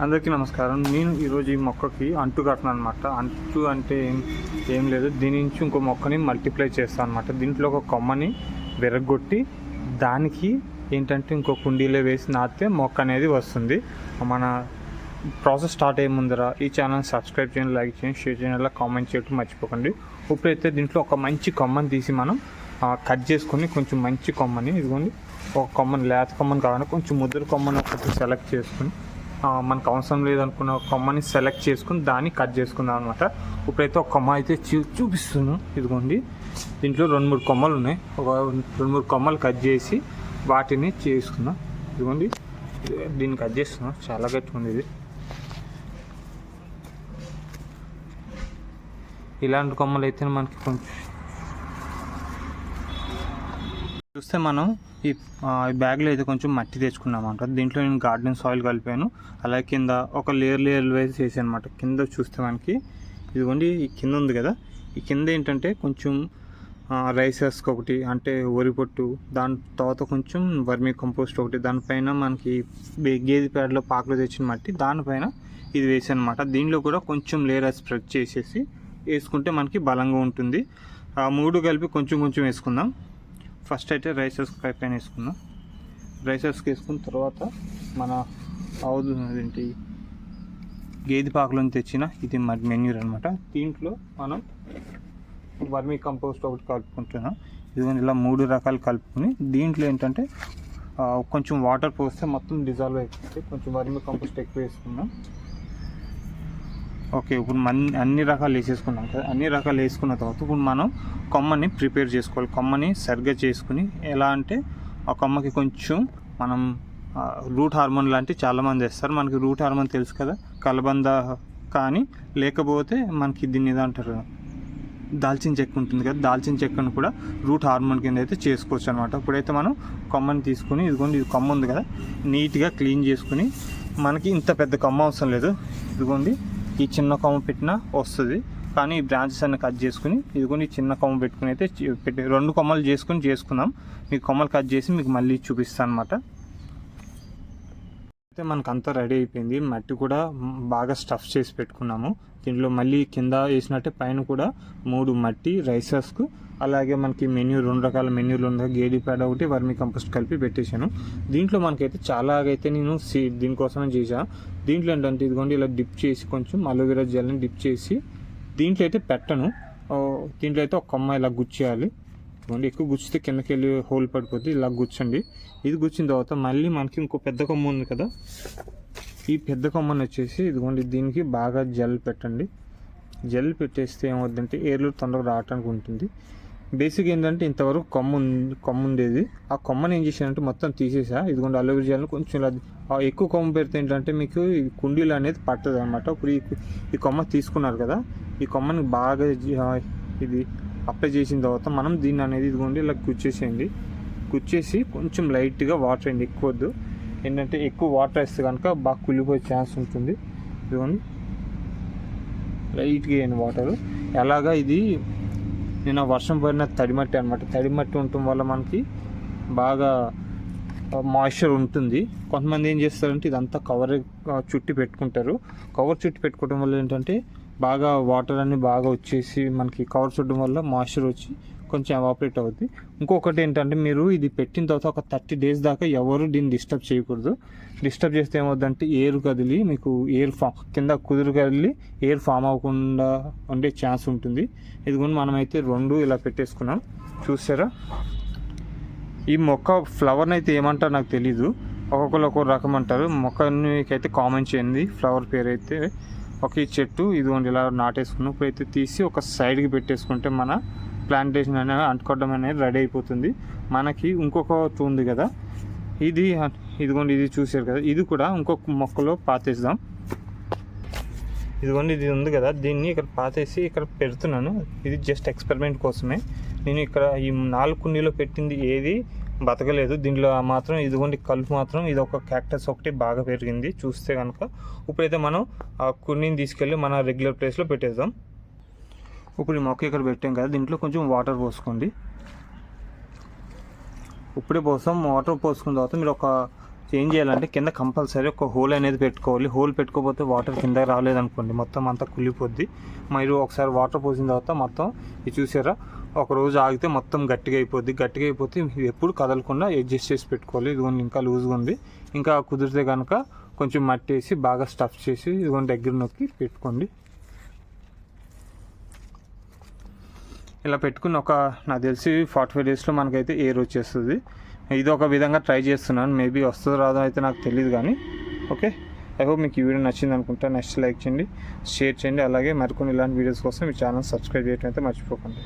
అందరికీ నమస్కారం. నేను ఈరోజు ఈ మొక్కకి అంటు కట్టను అనమాట అంటు అంటే ఏం ఏం లేదు. దీని నుంచి ఇంకో మొక్కని మల్టిప్లై చేస్తాను అనమాట దీంట్లో ఒక కొమ్మని విరగొట్టి దానికి ఏంటంటే ఇంకో కుండీలో వేసి నాటితే మొక్క అనేది వస్తుంది. మన ప్రాసెస్ స్టార్ట్ అయ్యే ముందర ఈ ఛానల్ సబ్స్క్రైబ్ చేయండి లైక్ చేయండి షేర్ చేయండి అలా కామెంట్ చేయటం మర్చిపోకండి. ఇప్పుడైతే దీంట్లో ఒక మంచి కొమ్మని తీసి మనం కట్ చేసుకొని కొంచెం మంచి కొమ్మని ఇదిగోండి ఒక కొమ్మని లేత కొమ్మని కాకుండా కొంచెం ముద్ర కొమ్మని ఒకటి సెలెక్ట్ చేసుకుని మనకు అవసరం లేదనుకున్న ఒక కొమ్మని సెలెక్ట్ చేసుకుని దాన్ని కట్ చేసుకుందాం అనమాట ఇప్పుడైతే ఒక కొమ్మ అయితే చూ చూపిస్తున్నాను. ఇదిగోండి. దీంట్లో రెండు మూడు కొమ్మలు ఉన్నాయి. ఒక రెండు మూడు కొమ్మలు కట్ చేసి వాటిని చేసుకుందాం. ఇదిగోండి. దీన్ని కట్ చేస్తున్నాం చాలా గట్టిగా ఉంది ఇది. ఇలాంటి కొమ్మలు అయితే మనకి కొంచెం చూస్తే మనం ఈ బ్యాగ్లో అయితే కొంచెం మట్టి తెచ్చుకున్నామంట. దీంట్లో నేను గార్డెన్ సాయిల్ కలిపాను. అలాగే కింద ఒక లేయర్ లేయర్ వేసి చేసాను అనమాట కింద చూస్తే మనకి ఇదిగోండి ఈ కింద ఉంది కదా. ఈ కింద ఏంటంటే కొంచెం రైసెస్ ఒకటి అంటే వరి పొట్టు దాని తర్వాత కొంచెం వర్మీ కంపోస్ట్ ఒకటి దానిపైన మనకి గేదె పేడలో పాకలో తెచ్చిన మట్టి దానిపైన ఇది వేసాను అనమాట దీనిలో కూడా కొంచెం లేయర్ స్ప్రెడ్ చేసేసి వేసుకుంటే మనకి బలంగా ఉంటుంది. ఆ మూడు కలిపి కొంచెం కొంచెం వేసుకుందాం. ఫస్ట్ అయితే రైసెస్ పైన వేసుకుందాం. రైసెస్కి వేసుకున్న తర్వాత మన ఆవు అదేంటి గేదె పాకులను తెచ్చిన ఇది మరి మెన్యూర్ అనమాట దీంట్లో మనం వర్మీ కంపోస్ట్ ఒకటి కలుపుకుంటున్నాం. ఇదిగో ఇలా మూడు రకాలు కలుపుకొని దీంట్లో ఏంటంటే కొంచెం వాటర్ పోస్తే మొత్తం డిజాల్వ్ అయిపోతుంది. కొంచెం వర్మీ కంపోస్ట్ ఎక్కువ వేసుకున్నాం ఓకే ఇప్పుడు మన్ అన్ని రకాలు వేసేసుకున్నాం కదా అన్ని రకాలు వేసుకున్న తర్వాత ఇప్పుడు మనం కొమ్మని ప్రిపేర్ చేసుకోవాలి. కొమ్మని సరిగ్గా చేసుకుని ఎలా అంటే ఆ కొమ్మకి కొంచెం మనం రూట్ హార్మోన్ లాంటివి చాలామంది వేస్తారు. మనకి రూట్ హార్మోన్ తెలుసు కదా కలబంద కానీ లేకపోతే మనకి దీన్ని ఏదో అంటారు దాల్చిన చెక్క ఉంటుంది కదా దాల్చిన చెక్కను కూడా రూట్ హార్మోన్ కింద అయితే చేసుకోవచ్చు అనమాట ఇప్పుడైతే మనం కొమ్మని తీసుకుని ఇదిగోండి ఇది కొమ్మ ఉంది కదా నీట్గా క్లీన్ చేసుకుని మనకి ఇంత పెద్ద కొమ్మ అవసరం లేదు. ఇదిగోండి ఈ చిన్న కొమ్మ పెట్టినా వస్తుంది. కానీ ఈ బ్రాంచెస్ అన్ని కట్ చేసుకుని ఇదిగోని చిన్న కొమ్మ పెట్టుకుని అయితే పెట్టి రెండు కొమ్మలు చేసుకుని చేసుకుందాం. మీకు కొమ్మలు కట్ చేసి మీకు మళ్ళీ చూపిస్తాను అనమాట అయితే మనకు అంతా రెడీ అయిపోయింది. మట్టి కూడా బాగా స్టఫ్ చేసి పెట్టుకున్నాము. దీంట్లో మళ్ళీ కింద వేసినట్టే పైన కూడా మూడు మట్టి రైసెస్కు అలాగే మనకి మెన్యూ రెండు రకాల మెన్యూలు ఉన్నాయి. గేడి పేడ ఒకటి వర్మి కంపోస్ట్ కలిపి పెట్టేశాను. దీంట్లో మనకైతే చాలా అయితే నేను సీ దీనికోసమే చేశాను దీంట్లో ఏంటంటే ఇదిగోండి ఇలా డిప్ చేసి కొంచెం అలోవెరా జెల్ని డిప్ చేసి దీంట్లో అయితే పెట్టను. దీంట్లో అయితే ఒక కొమ్మ ఇలా గుచ్చేయాలి. ఇదిగోండి ఎక్కువ గుచ్చితే కిందకి వెళ్ళి హోల్ పడిపోతుంది ఇలా గుచ్చండి. ఇది గుచ్చిన తర్వాత మళ్ళీ మనకి ఇంకో పెద్ద కొమ్మ ఉంది కదా. ఈ పెద్ద కొమ్మని వచ్చేసి ఇదిగోండి దీనికి బాగా జెల్ పెట్టండి. జెల్ పెట్టేస్తే ఏమవుద్దంటే ఏర్లు తొందరగా రావడానికి ఉంటుంది. బేసిక్ ఏంటంటే ఇంతవరకు కొమ్మ కొమ్మ ఉండేది. ఆ కొమ్మని ఏం చేశానంటే మొత్తం తీసేసా. ఇదిగోండి అలోవెరా జెల్ని కొంచెం ఇలా ఎక్కువ కొమ్మ పెడితే ఏంటంటే మీకు ఈ కుండీలు అనేది పట్టదు అనమాట ఇప్పుడు ఈ కొమ్మ తీసుకున్నారు కదా. ఈ కొమ్మని బాగా ఇది అప్లై చేసిన తర్వాత మనం దీన్ని అనేది ఇదిగోండి ఇలా గుచ్చేసేయండి గుచ్చేసి కొంచెం లైట్గా వాటర్ అండి ఎక్కువ వద్దు ఏంటంటే ఎక్కువ వాటర్ వేస్తే కనుక బాగా కుళ్ళిపోయే ఛాన్స్ ఉంటుంది. ఇదిగోండి. లైట్గా వేయండి వాటర్. ఎలాగా ఇది నిన్న వర్షం పడిన తడిమట్టి అనమాట తడిమట్టి ఉండటం వల్ల మనకి బాగా మాయిశ్చర్ ఉంటుంది. కొంతమంది ఏం చేస్తారంటే ఇదంతా కవర్ చుట్టి పెట్టుకుంటారు. కవర్ చుట్టి పెట్టుకోవడం వల్ల ఏంటంటే బాగా వాటర్ అన్ని బాగా వచ్చేసి మనకి కవర్ చూడడం వల్ల మాయిశ్చర్ వచ్చి కొంచెం ఎవాపరేట్ అవుద్ది. ఇంకొకటి ఏంటంటే మీరు ఇది పెట్టిన తర్వాత ఒక థర్టీ డేస్ దాకా ఎవరు దీన్ని డిస్టర్బ్ చేయకూడదు. డిస్టర్బ్ చేస్తే ఏమవుద్దంటే ఎయిర్ కదిలి మీకు ఎయిర్ ఫామ్ కింద కుదురు కదిలి ఎయిర్ ఫామ్ అవ్వకుండా ఉండే ఛాన్స్ ఉంటుంది. ఇదిగోండి మనమైతే రెండు ఇలా పెట్టేసుకున్నాం. చూసారా? ఈ మొక్క ఫ్లవర్ని అయితే ఏమంటారో నాకు తెలీదు. ఒక్కొక్కరు ఒక్కొక్క రకం అంటారు. మొక్కనికైతే కామెంట్ చేయండి. ఫ్లవర్ పేరు అయితే ఒక ఈ చెట్టు ఇదిగోండి ఇలా నాటేసుకున్నాం. ఇప్పుడైతే తీసి ఒక సైడ్కి పెట్టేసుకుంటే మన ప్లాంటేషన్ అనేది అంటుకోవడం అనేది రెడీ అయిపోతుంది. మనకి ఇంకొక ఉంది కదా. ఇది ఇదిగోండి ఇది చూసారు కదా. ఇది కూడా ఇంకొక మొక్కలో పాతేద్దాం. ఇదిగోండి ఇది ఉంది కదా. దీన్ని ఇక్కడ పాతేసి ఇక్కడ పెడుతున్నాను. ఇది జస్ట్ ఎక్స్పెరిమెంట్ కోసమే. నేను ఇక్కడ ఈ నాలుగు కుండీలో పెట్టింది ఏది? బతకలేదు. దీంట్లో మాత్రం ఇదిగోండి కలుపు మాత్రం ఇది ఒక క్యాక్టస్ ఒకటి బాగా పెరిగింది. చూస్తే కనుక ఇప్పుడైతే మనం ఆ కుండీని తీసుకెళ్ళి మన రెగ్యులర్ ప్లేస్లో పెట్టేద్దాం. ఇప్పుడు ఈ మొక్క ఇక్కడ పెట్టాం కదా దీంట్లో కొంచెం వాటర్ పోసుకోండి. ఇప్పుడే పోసాం వాటర్ పోసుకున్న తర్వాత మీరు ఒక ఏం చేయాలంటే కింద కంపల్సరీ ఒక హోల్ అనేది పెట్టుకోవాలి. హోల్ పెట్టుకోకపోతే వాటర్ కింద రాలేదనుకోండి మొత్తం అంతా కుళ్ళిపోద్ది. మీరు ఒకసారి వాటర్ పోసిన తర్వాత మొత్తం ఇది చూసారా? ఒక రోజు ఆగితే మొత్తం గట్టిగా అయిపోద్ది గట్టిగా అయిపోతే ఎప్పుడు కదలకుండా అడ్జస్ట్ చేసి పెట్టుకోవాలి. ఇదిగోండి ఇంకా లూజ్గా ఉంది. ఇంకా కుదిరితే కనుక కొంచెం మట్టి వేసి బాగా స్టఫ్ చేసి ఇదిగోండి దగ్గర నొక్కి పెట్టుకోండి. ఇలా పెట్టుకుని ఒక నాకు తెలిసి ఫార్టీ ఫైవ్ డేస్లో మనకైతే ఎయిర్ వచ్చేస్తుంది. ఇది ఒక విధంగా ట్రై చేస్తున్నాను. మేబీ వస్తుందో రాదో అయితే నాకు తెలియదు కానీ ఓకే ఐ హోప్ మీకు ఈ వీడియో నచ్చింది అనుకుంటా. నెక్స్ట్ లైక్ చేయండి షేర్ చేయండి. అలాగే మరికొన్ని ఇలాంటి వీడియోస్ కోసం మీ ఛానల్ సబ్స్క్రైబ్ చేయడం అయితే మర్చిపోకండి.